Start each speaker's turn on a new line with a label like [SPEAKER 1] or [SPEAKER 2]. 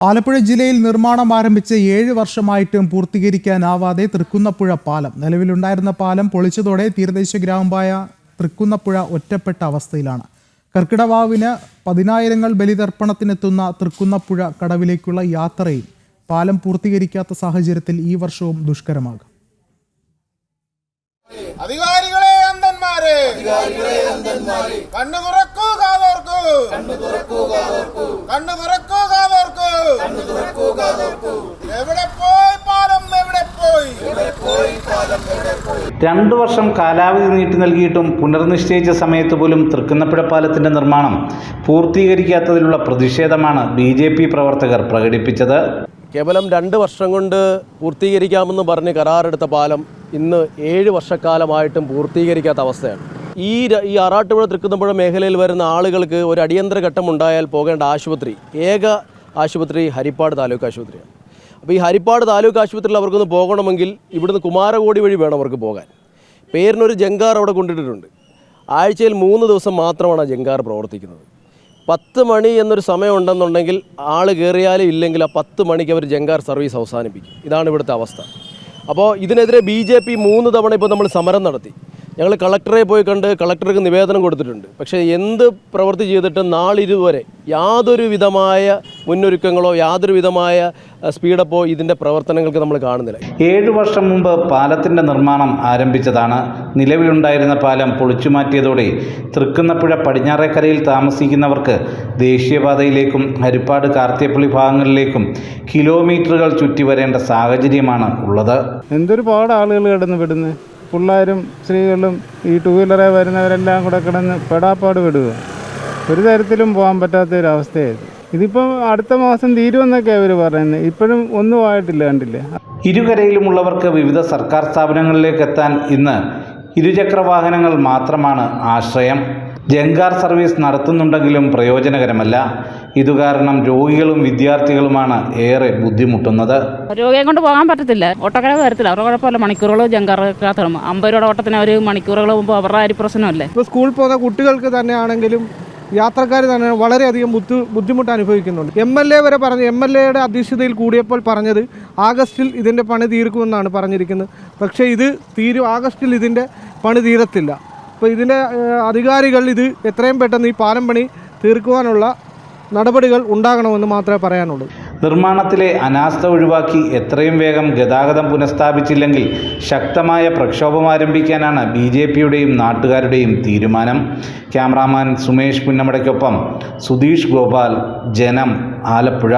[SPEAKER 1] ആലപ്പുഴ ജില്ലയിൽ നിർമ്മാണം ആരംഭിച്ച് ഏഴ് വർഷമായിട്ടും പൂർത്തീകരിക്കാനാവാതെ തൃക്കുന്നപ്പുഴ പാലം. നിലവിലുണ്ടായിരുന്ന പാലം പൊളിച്ചതോടെ തീരദേശ ഗ്രാമമായ തൃക്കുന്നപ്പുഴ ഒറ്റപ്പെട്ട അവസ്ഥയിലാണ്. കർക്കിടവാവിന് പതിനായിരങ്ങൾ ബലിതർപ്പണത്തിനെത്തുന്ന തൃക്കുന്നപ്പുഴ കടവിലേക്കുള്ള യാത്രയിൽ പാലം പൂർത്തീകരിക്കാത്ത സാഹചര്യത്തിൽ ഈ വർഷവും ദുഷ്കരമാകും.
[SPEAKER 2] അധികാരികളെ അന്ധന്മാരെ കണ്ണു തുറക്കൂ കാതോർക്കൂ. കണ്ണു കാതോർക്കൂ എവിടെ പോയി പാലം എവിടെ പോയി
[SPEAKER 3] രണ്ടു വർഷം കാലാവധി നീട്ടി നൽകിയിട്ടും പുനർനിശ്ചയിച്ച സമയത്ത് പോലും തൃക്കുന്നപ്പുഴ പാലത്തിന്റെ നിർമ്മാണം പൂർത്തീകരിക്കാത്തതിലുള്ള പ്രതിഷേധമാണ് ബി ജെ പി പ്രവർത്തകർ പ്രകടിപ്പിച്ചത്.
[SPEAKER 4] കേവലം രണ്ട് വർഷം കൊണ്ട് പൂർത്തീകരിക്കാമെന്ന് പറഞ്ഞ് കരാറെടുത്ത പാലം ഇന്ന് ഏഴ് വർഷക്കാലമായിട്ടും പൂർത്തീകരിക്കാത്ത അവസ്ഥയാണ്. ഈ ഈ ആറാട്ടുപുഴ തൃക്കുന്നപ്പുഴ മേഖലയിൽ വരുന്ന ആളുകൾക്ക് ഒരു അടിയന്തര ഘട്ടം ഉണ്ടായാൽ പോകേണ്ട ആശുപത്രി ഏക ആശുപത്രി ഹരിപ്പാട് താലൂക്ക് ആശുപത്രിയാണ്. അപ്പോൾ ഈ ഹരിപ്പാട് താലൂക്ക് ആശുപത്രിയിൽ അവർക്കൊന്ന് പോകണമെങ്കിൽ ഇവിടുന്ന് കുമാരകോടി വഴി വേണം അവർക്ക് പോകാൻ. പേരിനൊരു ജങ്കാർ അവിടെ കൊണ്ടിട്ടിട്ടുണ്ട്. ആഴ്ചയിൽ മൂന്ന് ദിവസം മാത്രമാണ് ആ ജങ്കാർ പ്രവർത്തിക്കുന്നത്. പത്ത് മണി എന്നൊരു സമയം ഉണ്ടെന്നുണ്ടെങ്കിൽ ആൾ കയറിയാലും ഇല്ലെങ്കിൽ ആ പത്ത് മണിക്ക് അവർ ജങ്കാർ സർവീസ് അവസാനിപ്പിക്കും. ഇതാണ് ഇവിടുത്തെ അവസ്ഥ. അപ്പോൾ ഇതിനെതിരെ ബി ജെ പി മൂന്ന് തവണ ഇപ്പോൾ നമ്മൾ സമരം നടത്തി. ഞങ്ങൾ കളക്ടറെ പോയി കണ്ട് കളക്ടർക്ക് നിവേദനം കൊടുത്തിട്ടുണ്ട്. പക്ഷേ എന്ത് പ്രവൃത്തി ചെയ്തിട്ടും നാളിതുവരെ യാതൊരു വിധമായ മുന്നൊരുക്കങ്ങളോ യാതൊരു വിധമായ സ്പീഡപ്പോ ഇതിന്റെ പ്രവർത്തനങ്ങൾക്ക് നമ്മൾ കാണുന്നില്ല.
[SPEAKER 3] ഏഴു വർഷം മുമ്പ് പാലത്തിന്റെ നിർമ്മാണം ആരംഭിച്ചതാണ്. നിലവിലുണ്ടായിരുന്ന പാലം പൊളിച്ചുമാറ്റിയതോടെ തൃക്കുന്നപ്പുഴ പടിഞ്ഞാറേക്കരയിൽ താമസിക്കുന്നവർക്ക് ദേശീയപാതയിലേക്കും ഹരിപ്പാട് കാർത്തിയപ്പള്ളി ഭാഗങ്ങളിലേക്കും കിലോമീറ്ററുകൾ ചുറ്റി വരേണ്ട സാഹചര്യമാണ് ഉള്ളത്.
[SPEAKER 5] എന്തൊരുപാട് ആളുകൾ കിടന്ന് വിടുന്നു പിള്ളേരും സ്ത്രീകളും ഈ ടു വീലറെ വരുന്നവരെല്ലാം കൂടെ കിടന്ന് പെടാപ്പാട് വിടുക ഒരു തരത്തിലും പോകാൻ പറ്റാത്ത ഒരു അവസ്ഥയായിരുന്നു ഇതിപ്പം അടുത്ത മാസം തീരുമെന്നൊക്കെ അവർ പറയുന്നത് ഇപ്പോഴും ഒന്നും ആയിട്ടില്ല കണ്ടില്ലേ?
[SPEAKER 3] ഇരുകരയിലുമുള്ളവർക്ക് വിവിധ സർക്കാർ സ്ഥാപനങ്ങളിലേക്ക് എത്താൻ ഇന്ന് ഇരുചക്ര വാഹനങ്ങൾ മാത്രമാണ് ആശ്രയം. ജങ്കാർ സർവീസ് നടത്തുന്നുണ്ടെങ്കിലും പ്രയോജനകരമല്ല. ഇതുകാരണം രോഗികളും വിദ്യാർത്ഥികളുമാണ് ഏറെ ബുദ്ധിമുട്ടുന്നത്.
[SPEAKER 6] രോഗിയെ കൊണ്ട് പോകാൻ പറ്റത്തില്ല. ഓട്ടോക്കാരെ തരത്തില്ല അവരുടെ കുഴപ്പമില്ല മണിക്കൂറുകൾ ജങ്കാറക്കാത്തണം അമ്പത് രൂപയുടെ ഓട്ടത്തിന് അവർ മണിക്കൂറുകൾ മുമ്പ് അവരുടെ ആ ഒരു പ്രശ്നമല്ലേ?
[SPEAKER 7] ഇപ്പോൾ സ്കൂളിൽ പോകുന്ന കുട്ടികൾക്ക് തന്നെയാണെങ്കിലും യാത്രക്കാർ തന്നെ വളരെയധികം ബുദ്ധി ബുദ്ധിമുട്ട് അനുഭവിക്കുന്നുണ്ട്. എം എൽ എ വരെ പറഞ്ഞു എം എൽ എയുടെ അധ്യക്ഷതയിൽ കൂടിയപ്പോൾ പറഞ്ഞത് ആഗസ്റ്റിൽ ഇതിന്റെ പണി തീർക്കുമെന്നാണ് പറഞ്ഞിരിക്കുന്നത്. പക്ഷേ ഇത് തീരും ആഗസ്റ്റിൽ ഇതിന്റെ പണി തീരത്തില്ല. അപ്പോൾ ഇതിന്റെ അധികാരികൾ ഇത് എത്രയും പെട്ടെന്ന് ഈ പാലം പണി തീർക്കുവാനുള്ള നടപടികൾ ഉണ്ടാകണമെന്ന് മാത്രമേ പറയാനുള്ളൂ.
[SPEAKER 3] നിർമ്മാണത്തിലെ അനാസ്ഥ ഒഴിവാക്കി എത്രയും വേഗം ഗതാഗതം പുനഃസ്ഥാപിച്ചില്ലെങ്കിൽ ശക്തമായ പ്രക്ഷോഭം ആരംഭിക്കാനാണ് ബി ജെ പിയുടെയും നാട്ടുകാരുടെയും തീരുമാനം. ക്യാമറാമാൻ സുമേഷ് പുന്നമടയ്ക്കൊപ്പം സുധീഷ് ഗോപാൽ ജനം ആലപ്പുഴ.